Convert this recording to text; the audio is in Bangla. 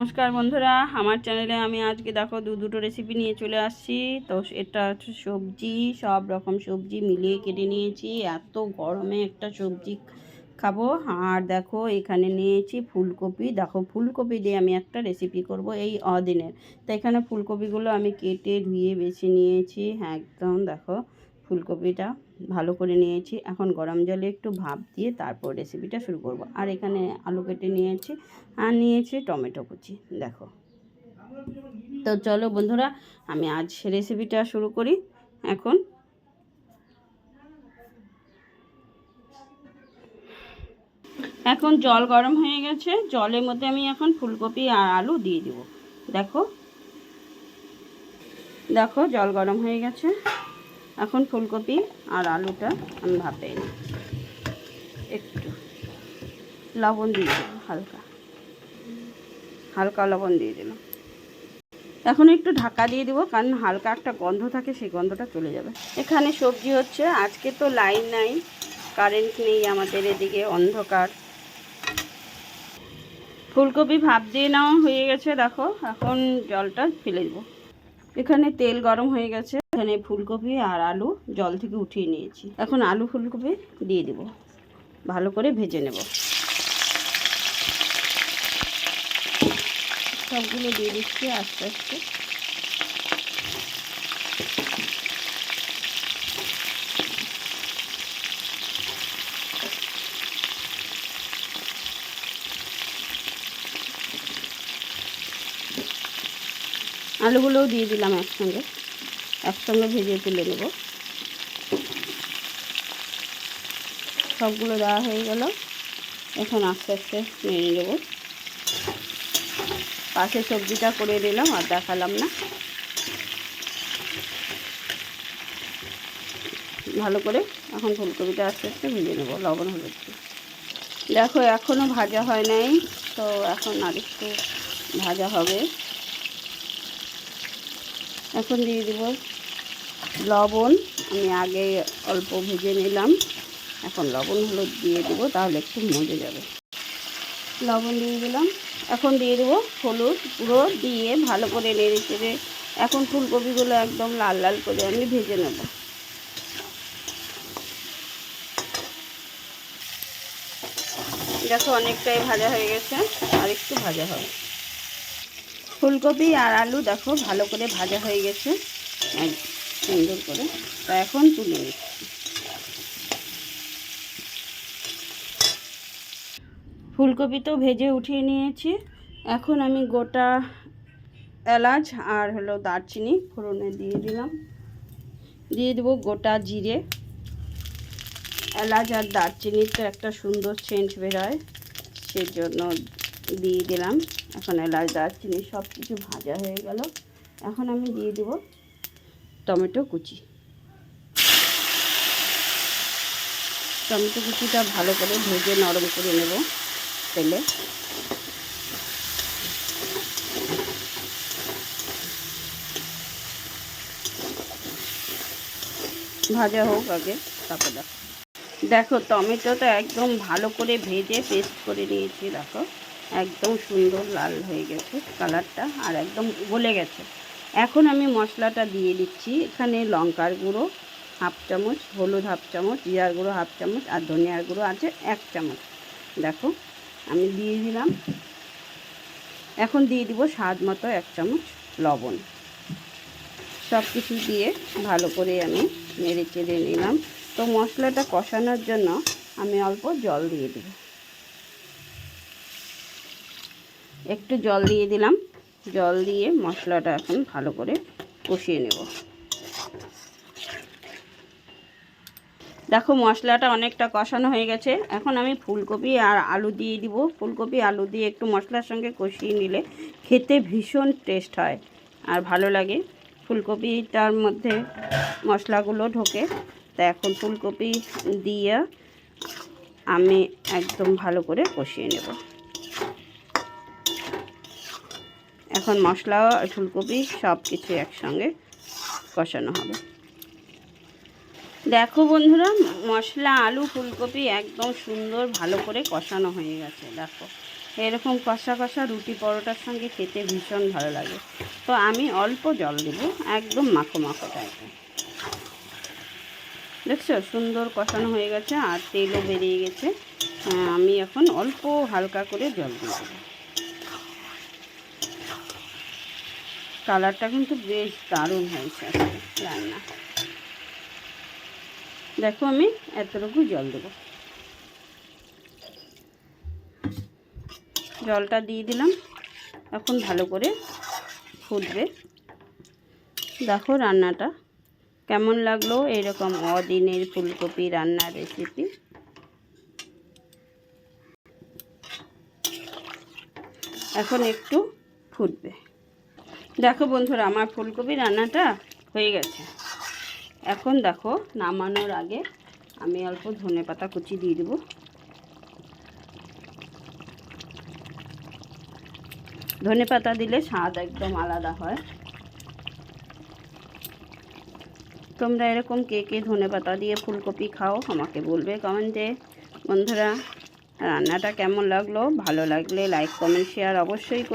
নমস্কার বন্ধুরা, আমার চ্যানেলে আমি আজকে দেখো দু দুটো রেসিপি নিয়ে চলে আসছি। তো এটা হচ্ছে সবজি, সব রকম সবজি মিলিয়ে কেটে নিয়েছি। এত গরমে একটা সবজি খাব। আর দেখো, এখানে নিয়েছি ফুলকপি। দেখো, ফুলকপি দিয়ে আমি একটা রেসিপি করব এই অদিনের। তো এখানে ফুলকপিগুলো আমি কেটে ধুয়ে বেছে নিয়েছি। হ্যাঁ একদম দেখো ফুলকপিটা। ভালো করে নিয়েছি। এখন গরম জলে একটু ভাপ দিয়ে তারপর রেসিপিটা শুরু করব। আর এখানে আলু কেটে নিয়েছি আর নিয়েছি টমেটো কুচি। দেখো। তো চলো বন্ধুরা, আমি আজ রেসিপিটা শুরু করি। এখন এখন জল গরম হয়ে গেছে। জলের মধ্যে আমি এখন ফুলকপি আর আলু দিয়ে দিব। দেখো। দেখো, জল গরম হয়ে গেছে। এখন ফুলকপি আর আলুটা আমি ভাপে একটু। লবণ দিয়ে দেবো হালকা। হালকা লবণ দিয়ে দিলাম। এখন একটু ঢাকা দিয়ে দেবো, কারণ হালকা একটা গন্ধ থাকে, সেই গন্ধটা চলে যাবে। এখানে সবজি হচ্ছে, আজকে তো লাইন নাই, কারেন্ট নেই আমাদের এদিকে, অন্ধকার। ফুলকপি ভাপ দিয়ে নেওয়া হয়ে গেছে, দেখো, এখন জলটা ফেলে দেবো। এখানে তেল গরম হয়ে গেছে। এখানে ফুলকপি আর আলু জল থেকে উঠিয়ে নিয়েছি। এখন আলু ফুলকপি দিয়ে দেব। ভালো করে ভেজে নেব। সবগুলো দিয়ে দিচ্ছি আস্তে আস্তে। আলুগুলোও দিয়ে দিলাম একসঙ্গে। একসঙ্গে ভেজে তুলে নেব। সবগুলো দেওয়া হয়ে গেল। এখন আস্তে আস্তে নেড়ে নেব। পাশে সবজিটা করে দিলাম আর দেখালাম না। ভালো করে এখন ফুলকপিটা আস্তে আস্তে ভেজে নেব, লবণ হলুদ দেখো এখনও ভাজা হয় নাই, তো এখন আর একটু ভাজা হবে। এখন দিয়ে দিব লবণ আমি আগে অল্প ভেজে নিলাম। এখন লবণ হলুদ দিয়ে দেবো, তাহলে একটু মজে যাবে। লবণ দিয়ে দিলাম। এখন দিয়ে দেবো হলুদ পুরো দিয়ে ভালো করে নেড়ে চেড়ে। এখন ফুলকপিগুলো একদম লাল লাল করে আমি ভেজে নেব। দেখো অনেকটাই ভাজা হয়ে গেছে, আর একটু ভাজা হবে। ফুলকপি আর আলু দেখো ভালো করে ভাজা হয়ে গেছে। সুন্দর করে তা এখন তুলে নিচ্ছি। ফুলকপি তো ভেজে উঠিয়ে নিয়েছি। এখন আমি গোটা এলাচ আর হলো দারচিনি ফোড়নে দিয়ে দিলাম। দিয়ে দেবো গোটা জিরে। এলাচ আর দারচিনির তো একটা সুন্দর সেন্ট বেরোয়, সেজন্য দিয়ে দিলাম। এখন এলাচ, দারচিনি সব কিছু ভাজা হয়ে গেল। এখন আমি দিয়ে দেব টমেটো কুচি। টমেটো কুচিটা ভালো করে ভেজে নরম করে নেব তেলে। ভাজা হোক আগে, তারপর দেখো। দেখো, টমেটোটা একদম ভালো করে ভেজে পেস্ট করে নিয়েছি, দেখো। একদম সুন্দর লাল হয়ে গেছে কালারটা, আর একদম গলে গেছে। এখন আমি মশলাটা দিয়ে দিচ্ছি। এখানে লঙ্কার গুঁড়ো, হাফ চামচ, হলুদ হাফ চামচ, জিরার গুঁড়ো হাফ চামচ আর ধনিয়ার গুঁড়ো আছে এক চামচ। দেখো, আমি দিয়ে দিলাম। এখন দিয়ে দিব স্বাদ মতো এক চামচ লবণ। সব কিছু দিয়ে ভালো করে আমি নেড়ে চেড়ে নিলাম। তো মশলাটা কষানোর জন্য আমি অল্প জল দিয়ে দিব একটু জল দিয়ে দিলাম। জল দিয়ে মশলাটা এখন ভালো করে কষিয়ে নেব। দেখো মশলাটা অনেকটা কষানো হয়ে গেছে। এখন আমি ফুলকপি আর আলু দিয়ে দিব। ফুলকপি, আলু দিয়ে একটু মশলার সঙ্গে কষিয়ে নিলে খেতে ভীষণ টেস্ট হয় আর ভালো লাগে। ফুলকপিটার মধ্যে মশলাগুলো ঢোকে। তা এখন ফুলকপি দিয়ে আমি একদম ভালো করে কষিয়ে নেব। এখন মশলা, ফুলকপি সব কিছু একসঙ্গে কষানো হবে। দেখো বন্ধুরা, মশলা, আলু, ফুলকপি একদম সুন্দর ভালো করে কষানো হয়ে গেছে, দেখো। এরকম কষা কষা রুটি পরোটার সঙ্গে খেতে ভীষণ ভালো লাগে। তো আমি অল্প জল দেব, একদম মাখো মাখো টাইপের দেখছ? সুন্দর কষানো হয়ে গেছে আর তেলও বেরিয়ে গেছে। আমি এখন অল্প হালকা করে জল দিয়ে দেবো। কালারটা কিন্তু বেশ দারুণ হয়েছে রান্না। দেখো আমি এতটুকু জল দেবো। জলটা দিয়ে দিলাম। এখন ভালো করে ফুটবে। দেখো রান্নাটা কেমন লাগল? এরকম অদিনের ফুলকপি রান্নার রেসিপি এখন একটু ফুটবে। দেখো বন্ধুরা, আমার ফুলকপি রান্নাটা হয়ে গেছে। এখন দেখো, নামানোর আগে আমি অল্প ধনে পাতা কুচি দিয়ে দেবো। ধনে পাতা দিলে স্বাদ একদম আলাদা হয়। তোমরা এরকম কে কে ধনে পাতা দিয়ে ফুলকপি খাও আমাকে বলবে কমেন্টে। বন্ধুরা, রান্নাটা কেমন লাগল? ভালো লাগলে লাইক, কমেন্ট, শেয়ার অবশ্যই করে